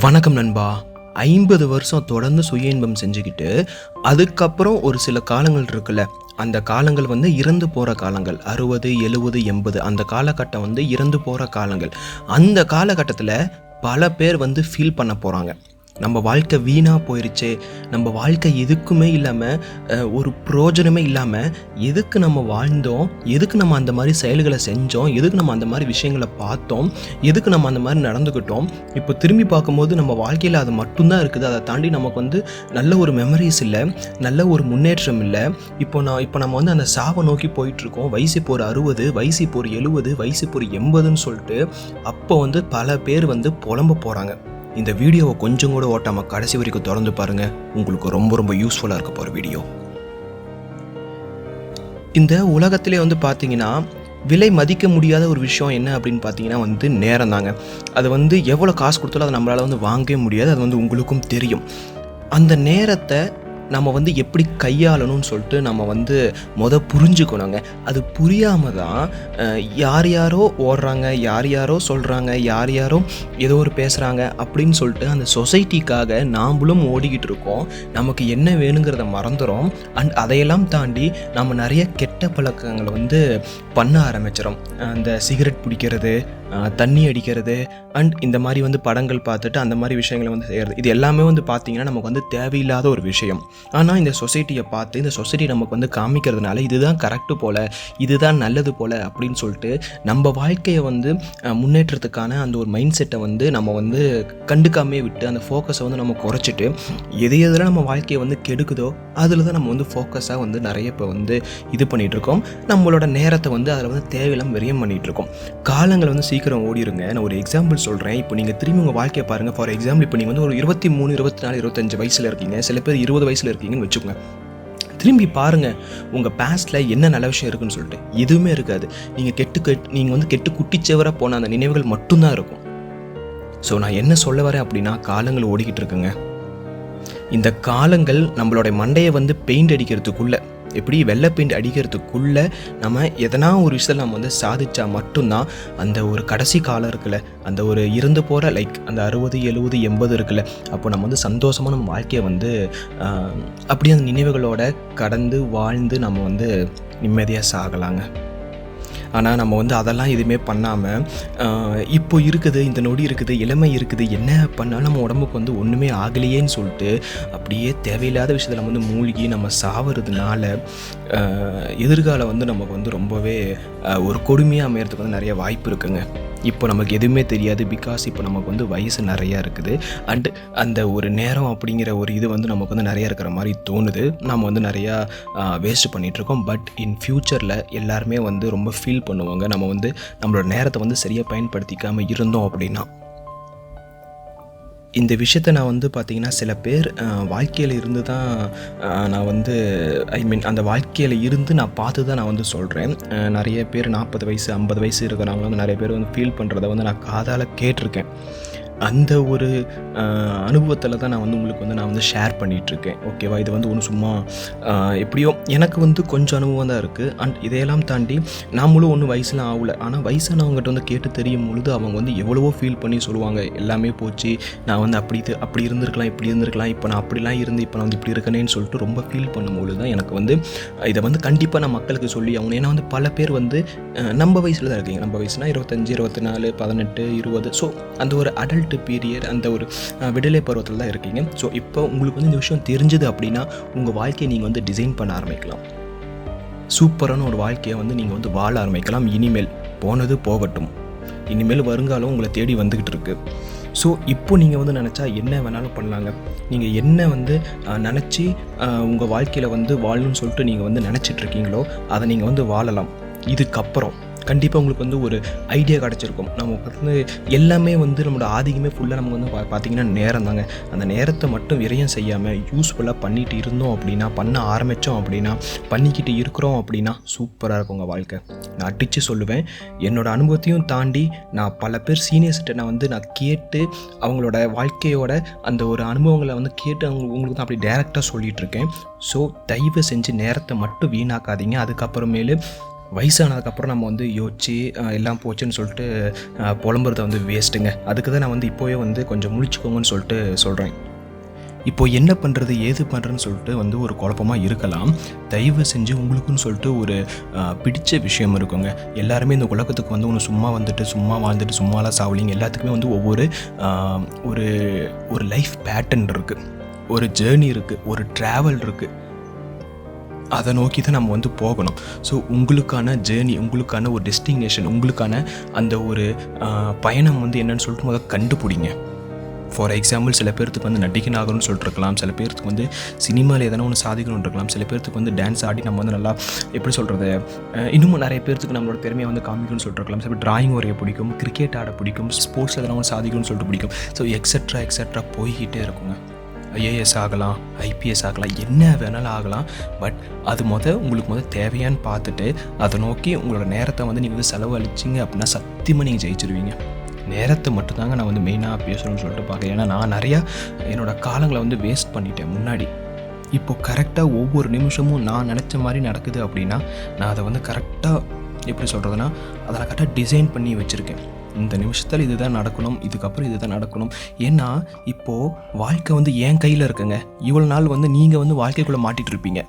வணக்கம் நண்பா. ஐம்பது வருஷம் தொடர்ந்து சுய இன்பம் செஞ்சுக்கிட்டு அதுக்கப்புறம் ஒரு சில காலங்கள் இருக்குல்ல அந்த காலங்கள் வந்து இறந்து போகிற காலங்கள். அறுபது எழுபது எண்பது அந்த காலகட்டம் வந்து இறந்து போகிற காலங்கள். அந்த காலகட்டத்தில் பல பேர் வந்து ஃபீல் பண்ண போகிறாங்க நம்ம வாழ்க்கை வீணாக போயிடுச்சு நம்ம வாழ்க்கை எதுக்குமே இல்லாமல் ஒரு பிரயோஜனமே இல்லாமல் எதுக்கு நம்ம வாழ்ந்தோம் எதுக்கு நம்ம அந்த மாதிரி செயல்களை செஞ்சோம் எதுக்கு நம்ம அந்த மாதிரி விஷயங்களை பார்த்தோம் எதுக்கு நம்ம அந்த மாதிரி நடந்துக்கிட்டோம். இப்போ திரும்பி பார்க்கும்போது நம்ம வாழ்க்கையில் அது மட்டும்தான் இருக்குது. அதை தாண்டி நமக்கு வந்து நல்ல ஒரு மெமரிஸ் இல்லை நல்ல ஒரு முன்னேற்றம் இல்லை. இப்போ நான் இப்போ நம்ம வந்து அந்த சாவை நோக்கி போயிட்டுருக்கோம். வயசு இப்போ ஒரு அறுபது வயசு இப்போ ஒரு எழுபது வயசு இப்போ ஒரு எண்பதுன்னு சொல்லிட்டு அப்போ வந்து பல பேர் வந்து புலம்ப போகிறாங்க இந்த வீடியோவை கொஞ்சம் கூட ஓட்டாமல் கடைசி வரைக்கும் தொடர்ந்து பாருங்கள் உங்களுக்கு ரொம்ப ரொம்ப யூஸ்ஃபுல்லாக இருக்க போகிற வீடியோ இந்த உலகத்திலே வந்து பார்த்தீங்கன்னா விலை மதிக்க முடியாத ஒரு விஷயம் என்ன அப்படின்னு பார்த்தீங்கன்னா வந்து நேரம் தாங்க. அது வந்து எவ்வளோ காசு கொடுத்தாலும் அதை நம்மளால் வந்து வாங்கவே முடியாது. அது வந்து உங்களுக்கும் தெரியும். அந்த நேரத்தை நம்ம வந்து எப்படி கையாளணும்னு சொல்லிட்டு நம்ம வந்து மொத புரிஞ்சுக்கணுங்க. அது புரியாமல் தான் யார் யாரோ ஓடுறாங்க யார் யாரோ சொல்கிறாங்க யார் யாரோ ஏதோ ஒரு பேசுகிறாங்க அப்படின்னு சொல்லிட்டு அந்த சொசைட்டிக்காக நாம்ளும் ஓடிக்கிட்டு இருக்கோம். நமக்கு என்ன வேணுங்கிறத மறந்துடும் அண்ட் அதையெல்லாம் தாண்டி நம்ம நிறைய கெட்ட பழக்கங்களை வந்து பண்ண ஆரம்பிச்சிடும் அந்த சிகரெட் பிடிக்கிறது தண்ணி அடிக்கிறது அண்ட் இந்த மாதிரி வந்து படங்கள் பார்த்துட்டு அந்த மாதிரி விஷயங்களை வந்து செய்கிறது இது எல்லாமே வந்து பார்த்திங்கன்னா நமக்கு வந்து தேவையில்லாத ஒரு விஷயம். ஆனால் இந்த சொசைட்டியை பார்த்து இந்த சொசைட்டி நமக்கு வந்து காமிக்கிறதுனால இதுதான் கரெக்டு போல் இதுதான் நல்லது போல் அப்படின்னு சொல்லிட்டு நம்ம வாழ்க்கையை வந்து முன்னேற்றத்துக்கான அந்த ஒரு மைண்ட் செட்டை வந்து நம்ம வந்து கண்டுக்காமே விட்டு அந்த ஃபோக்கஸை வந்து நம்ம குறைச்சிட்டு எது எதில் நம்ம வாழ்க்கையை வந்து கெடுக்குதோ அதில் தான் நம்ம வந்து ஃபோக்கஸாக வந்து நிறைய இப்போ வந்து இது பண்ணிகிட்டு இருக்கோம். நம்மளோட நேரத்தை வந்து அதில் வந்து தேவையில்லாம விரயம் பண்ணிகிட்டு இருக்கோம். காலங்கள் வந்து சீக்கிரம் ஓடிருங்க. நான் ஒரு எக்ஸாம்பிள் சொல்கிறேன் இப்போ நீங்கள் திரும்பி உங்கள் வாழ்க்கையை பாருங்கள் ஃபார் எக்ஸாம்பிள் இப்போ நீங்கள் வந்து ஒரு இருபத்தி மூணு இருபத்தி நாலு இருபத்தஞ்சு வயசில் இருக்கீங்க. சில பேர் இருபது வயசில் இருக்கீங்கன்னு வச்சுக்கோங்க. திரும்பி பாருங்கள் உங்கள் பாஸ்ட்டில் என்ன நல்ல விஷயம் இருக்குன்னு சொல்லிட்டு. எதுவுமே இருக்காது. நீங்கள் கெட்டு கெட் நீங்கள் வந்து கெட்டு குட்டிச்சவராக போன அந்த நினைவுகள் மட்டும்தான் இருக்கும். ஸோ நான் என்ன சொல்ல வரேன் அப்படின்னா காலங்கள் ஓடிக்கிட்டு இருக்குங்க. இந்த காலங்கள் நம்மளோட மண்டையை வந்து பெயிண்ட் அடிக்கிறதுக்குள்ளே எப்படி வெள்ளை பெயிண்ட் அடிக்கிறதுக்குள்ள நம்ம எதனா ஒரு விஷயத்தில் நம்ம வந்து சாதிச்சா மட்டும்தான் அந்த ஒரு கடைசி காலம் இருக்குல்ல அந்த ஒரு இருந்து போகிற லைக் அந்த அறுபது எழுபது எண்பது இருக்குல்ல அப்போ நம்ம வந்து சந்தோஷமாக நம்ம வாழ்க்கையை வந்து அப்படியே அந்த நினைவுகளோட கடந்து வாழ்ந்து நம்ம வந்து நிம்மதியாக சாகலாங்க. ஆனால் நம்ம வந்து அதெல்லாம் எதுவுமே பண்ணாமல் இப்போ இருக்குது இந்த நொடி இருக்குது இளமை இருக்குது என்ன பண்ணாலும் நம்ம உடம்புக்கு வந்து ஒன்றுமே ஆகலையேன்னு சொல்லிட்டு அப்படியே தேவையில்லாத விஷயத்தில் நம்ம வந்து மூழ்கி நம்ம சாவறதுனால எதிர்காலம் வந்து நமக்கு வந்து ரொம்பவே ஒரு கொடுமையாக அமையறதுக்கு வந்து நிறைய வாய்ப்பு இருக்குங்க. இப்போ நமக்கு எதுவுமே தெரியாது பிகாஸ் இப்போ நமக்கு வந்து வயசு நிறையா இருக்குது. அண்ட் அந்த ஒரு நேரம் அப்படிங்கிற ஒரு இது வந்து நமக்கு வந்து நிறையா இருக்கிற மாதிரி தோணுது. நம்ம வந்து நிறையா வேஸ்ட் பண்ணிகிட்ருக்கோம் பட் இன் ஃப்யூச்சரில் எல்லாருமே வந்து ரொம்ப ஃபீல் பண்ணுவாங்க. நம்ம வந்து நம்மளோட நேரத்தை வந்து சரியாக பயன்படுத்திக்காமல் இருந்தோம் அப்படின்னா. இந்த விஷயத்தை நான் வந்து பார்த்தீங்கன்னா சில பேர் வாழ்க்கையில் இருந்து தான் நான் வந்து ஐ மீன் அந்த வாழ்க்கையில் இருந்து நான் பார்த்து தான் நான் வந்து சொல்கிறேன் நிறைய பேர் நாற்பது வயசு ஐம்பது வயசு இருக்கிறவங்க வந்து நிறைய பேர் வந்து ஃபீல் பண்ணுறத வந்து நான் காதால் கேட்டிருக்கேன். அந்த ஒரு அனுபவத்தில் தான் நான் வந்து உங்களுக்கு வந்து நான் வந்து ஷேர் பண்ணிகிட்ருக்கேன் ஓகேவா இது வந்து ஒன்று சும்மா எப்படியோ எனக்கு வந்து கொஞ்சம் அனுபவம் தான் இருக்குது அண்ட் இதையெல்லாம் தாண்டி நாமளும் ஒன்றும் வயசுலாம் ஆகலை. ஆனால் வயசானவங்ககிட்ட வந்து கேட்டு தெரியும் பொழுது அவங்க வந்து எவ்வளவோ ஃபீல் பண்ணி சொல்லுவாங்க. எல்லாமே போச்சு. நான் வந்து அப்படி இது அப்படி இருந்திருக்கலாம் இப்படி இருந்திருக்கலாம். இப்போ நான் அப்படிலாம் இருந்து இப்போ நான் வந்து இப்படி இருக்கனேன்னு சொல்லிட்டு ரொம்ப ஃபீல் பண்ணும்பொழுது தான் எனக்கு வந்து இதை வந்து கண்டிப்பாக நான் மக்களுக்கு சொல்லி ஆகணும். ஏன்னா வந்து பல பேர் வந்து நம்ம வயசில் தான் இருக்கீங்க. நம்ம வயசுனா இருபத்தஞ்சி இருபத்தி நாலு பதினெட்டு இருபது. ஸோ அந்த ஒரு அடல்ட் பீரியட் அந்த ஒரு விடலை பருவத்தில் தான் இருக்கீங்க. ஸோ இப்போ உங்களுக்கு வந்து இந்த விஷயம் தெரிஞ்சது அப்படின்னா உங்கள் வாழ்க்கையை நீங்கள் வந்து டிசைன் பண்ண ஆரம்பிக்கலாம். சூப்பரான ஒரு வாழ்க்கையை வந்து நீங்கள் வந்து வாழ ஆரம்பிக்கலாம். இனிமேல் போனது போகட்டும். இனிமேல் வருங்காலம் உங்களை தேடி வந்துக்கிட்டு இருக்கு. ஸோ இப்போ நீங்கள் வந்து நினச்சா என்ன வேணாலும் பண்ணலாங்க. நீங்கள் என்ன வந்து நினச்சி உங்கள் வாழ்க்கையில் வந்து வாழணும்னு சொல்லிட்டு நீங்கள் வந்து நினச்சிட்டு இருக்கீங்களோ அதை நீங்கள் வந்து வாழலாம். இதுக்கப்புறம். கண்டிப்பாக உங்களுக்கு வந்து ஒரு ஐடியா கிடச்சிருக்கும். நமக்கு வந்து எல்லாமே வந்து நம்மளோட ஆதிக்கமே ஃபுல்லாக நமக்கு வந்து பா பார்த்தீங்கன்னா நேரம் தாங்க. அந்த நேரத்தை மட்டும் விரயம் செய்யாமல் யூஸ்ஃபுல்லாக பண்ணிகிட்டு இருந்தோம் அப்படின்னா பண்ண ஆரம்பித்தோம் அப்படின்னா பண்ணிக்கிட்டு இருக்கிறோம் அப்படின்னா சூப்பராக இருக்கும் உங்கள் வாழ்க்கை. நான் அடித்து சொல்லுவேன். என்னோடய அனுபவத்தையும் தாண்டி நான் பல பேர் சீனியர்ஸ்கிட்ட நான் வந்து நான் கேட்டு அவங்களோட வாழ்க்கையோட அந்த ஒரு அனுபவங்களை வந்து கேட்டு அவங்க உங்களுக்கு தான் அப்படி டேரெக்டாக சொல்லிகிட்ருக்கேன் ஸோ தயவு செஞ்சு நேரத்தை மட்டும் வீணாக்காதீங்க. அதுக்கப்புறமேலு வயசானதுக்கப்புறம் நம்ம வந்து யோசிச்சு எல்லாம் போச்சுன்னு சொல்லிட்டு புலம்புறத வந்து வேஸ்ட்டுங்க. அதுக்கு தான் நான் வந்து இப்போவே வந்து கொஞ்சம் முழிச்சுக்கோங்கன்னு சொல்லிட்டு சொல்கிறேன் இப்போது என்ன பண்ணுறது ஏது பண்ணுறதுன்னு சொல்லிட்டு வந்து ஒரு குழப்பமாக இருக்கலாம். தயவு செஞ்சு உங்களுக்குன்னு சொல்லிட்டு ஒரு பிடிச்ச விஷயம் இருக்குங்க. எல்லாருமே இந்த உலகத்துக்கு வந்து ஒன்று சும்மா வந்துட்டு சும்மா வாழ்ந்துட்டு சும்மாலாம் சாவலிங்க. எல்லாத்துக்குமே வந்து ஒவ்வொரு ஒரு ஒரு லைஃப் பேட்டர்ன் இருக்குது ஒரு ஜேர்னி இருக்குது ஒரு ட்ராவல் இருக்குது அதை நோக்கி தான் நம்ம வந்து போகணும். ஸோ உங்களுக்கான ஜேர்னி உங்களுக்கான ஒரு டெஸ்டினேஷன் உங்களுக்கான அந்த ஒரு பயணம் வந்து என்னன்னு சொல்லிட்டு முதல்ல கண்டுபிடிங்க. ஃபார் எக்ஸாம்பிள் சில பேர்த்துக்கு வந்து நடிகன் ஆகணும்னு சொல்லிட்டு இருக்கலாம் சில பேர்த்துக்கு வந்து சினிமாவில் எதனா ஒன்று சாதிக்கணும்னு இருக்கலாம். சில பேர்த்துக்கு வந்து டான்ஸ் ஆடி நம்ம வந்து நல்லா எப்படி சொல்கிறது இன்னமும் நிறைய பேர்த்துக்கு நம்மளோட பெருமையை வந்து காமிக்கணும்னு சொல்லிட்டு இருக்கலாம் சில பேர் டிராயிங் வரைய பிடிக்கும் கிரிக்கெட் ஆட பிடிக்கும் ஸ்போர்ட்ஸ் எதனா ஒன்று சாதிக்கணும்னு சொல்லிட்டு பிடிக்கும். ஸோ எக்ஸட்ரா எக்ஸட்ரா போய்கிட்டே இருக்குங்க. ஐஏஎஸ் ஆகலாம் ஐபிஎஸ் ஆகலாம் என்ன வேணாலும் ஆகலாம். பட் அது மொதல் உங்களுக்கு முதல் தேவையான்னு பார்த்துட்டு அதை நோக்கி உங்களோட நேரத்தை வந்து நீங்கள் வந்து செலவழிச்சிங்க அப்படின்னா சத்தியமாக நீங்கள் ஜெயிச்சிருவீங்க. நேரத்தை மட்டும்தாங்க நான் வந்து மெயினாக பேசணும்னு சொல்லிட்டு பார்க்குறேன். ஏன்னா நான் நிறையா என்னோட காலங்களை வந்து வேஸ்ட் பண்ணிட்டேன் முன்னாடி. இப்போது கரெக்டாக ஒவ்வொரு நிமிஷமும் நான் நினச்ச மாதிரி நடக்குது அப்படின்னா நான் அதை வந்து கரெக்டாக எப்படி சொல்கிறதுனா அதை நான் கரெக்டாக டிசைன் பண்ணி வச்சுருக்கேன். இந்த நிமிஷத்தில் இதுதான் நடக்கணும் இதுக்கப்புறம் இதுதான் நடக்கணும். ஏன்னா இப்போது வாழ்க்கை வந்து என் கையில் இருக்குங்க. இவ்வளோ நாள் வந்து நீங்கள் வந்து வாழ்க்கைக்குள்ளே மாட்டிகிட்டு இருப்பீங்க.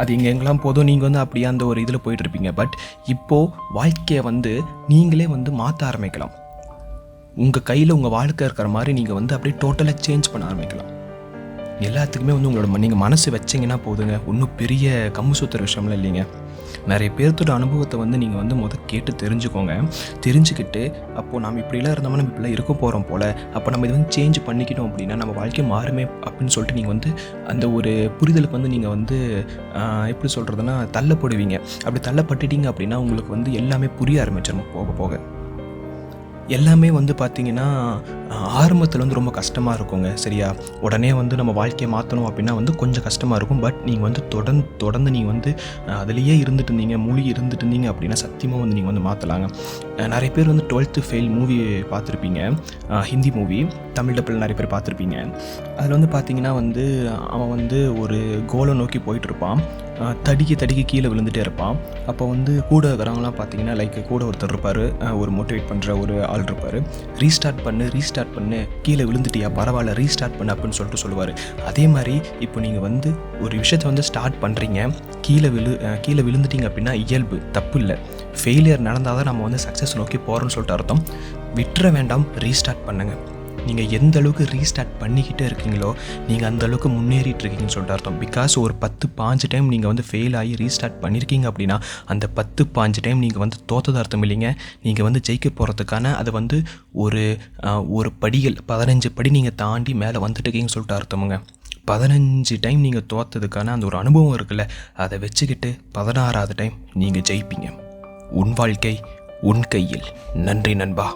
அது எங்கே எங்கெல்லாம் போதும் நீங்கள் வந்து அப்படியே அந்த ஒரு இதில் போயிட்டுருப்பீங்க பட் இப்போது வாழ்க்கையை வந்து நீங்களே வந்து மாற்ற ஆரம்பிக்கலாம். உங்கள் கையில் உங்கள் வாழ்க்கை இருக்கிற மாதிரி நீங்கள் வந்து அப்படியே டோட்டலாக சேஞ்ச் பண்ண ஆரம்பிக்கலாம். எல்லாத்துக்குமே வந்து உங்களோட நீங்கள் மனசு வச்சிங்கன்னா போதுங்க. ஒன்றும் பெரிய கம்மு சுத்துற விஷயம்லாம் இல்லைங்க. நிறைய பேர்த்தோட அனுபவத்தை வந்து நீங்கள் வந்து முத கேட்டு தெரிஞ்சுக்கோங்க. தெரிஞ்சுக்கிட்டு அப்போது நம்ம இப்படிலாம் இருந்தோம்னா நம்ம இப்படிலாம் இருக்க போகிறோம் போல். அப்போ நம்ம இது வந்து சேஞ்ச் பண்ணிக்கிட்டோம் அப்படின்னா நம்ம வாழ்க்கை மாறுமே அப்படின்னு சொல்லிட்டு நீங்கள் வந்து அந்த ஒரு புரிதலுக்கு வந்து நீங்கள் வந்து எப்படி சொல்கிறதுனா தள்ளப்படுவீங்க. அப்படி தள்ளப்பட்டுட்டீங்க அப்படின்னா உங்களுக்கு வந்து எல்லாமே புரிய ஆரம்பிச்சிடும் போக போக. எல்லாமே வந்து பார்த்திங்கன்னா ஆரம்பத்தில் வந்து ரொம்ப கஷ்டமாக இருக்குங்க சரியா? உடனே வந்து நம்ம வாழ்க்கையை மாற்றணும் அப்படின்னா வந்து கொஞ்சம் கஷ்டமாக இருக்கும். பட் நீங்கள் வந்து தொடர்ந்து தொடர்ந்து நீங்கள் வந்து அதுலேயே இருந்துட்டு இருந்தீங்க மூழ்கி இருந்துட்டு இருந்தீங்க அப்படின்னா சத்தியமாக வந்து நீங்கள் வந்து மாற்றலாங்க நிறைய பேர் வந்து டுவெல்த்து ஃபெயில் மூவி பார்த்துருப்பீங்க ஹிந்தி மூவி தமிழ் டப்பில் நிறைய பேர் பார்த்துருப்பீங்க. அதில் வந்து பார்த்திங்கன்னா வந்து அவன் வந்து ஒரு கோலை நோக்கி போயிட்டு இருப்பான். தடிக்க தடிக்க கீழே விழுந்துட்டே இருப்பான். அப்போ வந்து கூட இருக்கிறவங்களாம் பார்த்தீங்கன்னா லைக் கூட ஒருத்தர் இருப்பார். ஒரு மோட்டிவேட் பண்ணுற ஒரு ஆள் இருப்பார். ரீஸ்டார்ட் பண்ணு ரீஸ்டார்ட் பண்ணு கீழே விழுந்துட்டியா பரவாயில்ல ரீஸ்டார்ட் பண்ணு அப்படின்னு சொல்லிட்டு சொல்லுவார். அதே மாதிரி இப்போ நீங்கள் வந்து ஒரு விஷயத்தை வந்து ஸ்டார்ட் பண்ணுறீங்க கீழே விழு கீழே விழுந்துட்டீங்க அப்படின்னா இயல்பு தப்பு இல்லை. ஃபெயிலியர் நடந்தால் தான் நம்ம வந்து சக்ஸஸ் நோக்கி போகிறோம்னு சொல்லிட்டு அர்த்தம். விட்டுற வேண்டாம் ரீஸ்டார்ட் பண்ணுங்கள் நீங்கள் எந்த அளவுக்கு ரீஸ்டார்ட் பண்ணிக்கிட்டே இருக்கீங்களோ நீங்கள் அந்த அளவுக்கு முன்னேறிட்டு இருக்கீங்கன்னு சொல்லிட்டு அர்த்தம். பிகாஸ் ஒரு பத்து பாஞ்சு டைம் நீங்கள் வந்து ஃபெயில் ஆகி ரீஸ்டார்ட் பண்ணியிருக்கீங்க அப்படின்னா அந்த பத்து பாஞ்சு டைம் நீங்கள் வந்து தோத்தது அர்த்தம் இல்லைங்க. நீங்கள் வந்து ஜெயிக்க போகிறதுக்கான அது வந்து ஒரு ஒரு படிகள் பதினஞ்சு படி நீங்கள் தாண்டி மேலே வந்துட்டு இருக்கீங்கன்னு சொல்லிட்டு அர்த்தமுங்க. பதினஞ்சு டைம் நீங்கள் தோத்ததுக்கான அந்த ஒரு அனுபவம் இருக்குல்ல அதை வச்சுக்கிட்டு பதினாறாவது டைம் நீங்கள் ஜெயிப்பீங்க. உன் வாழ்க்கை உன் கையில். நன்றி நண்பா.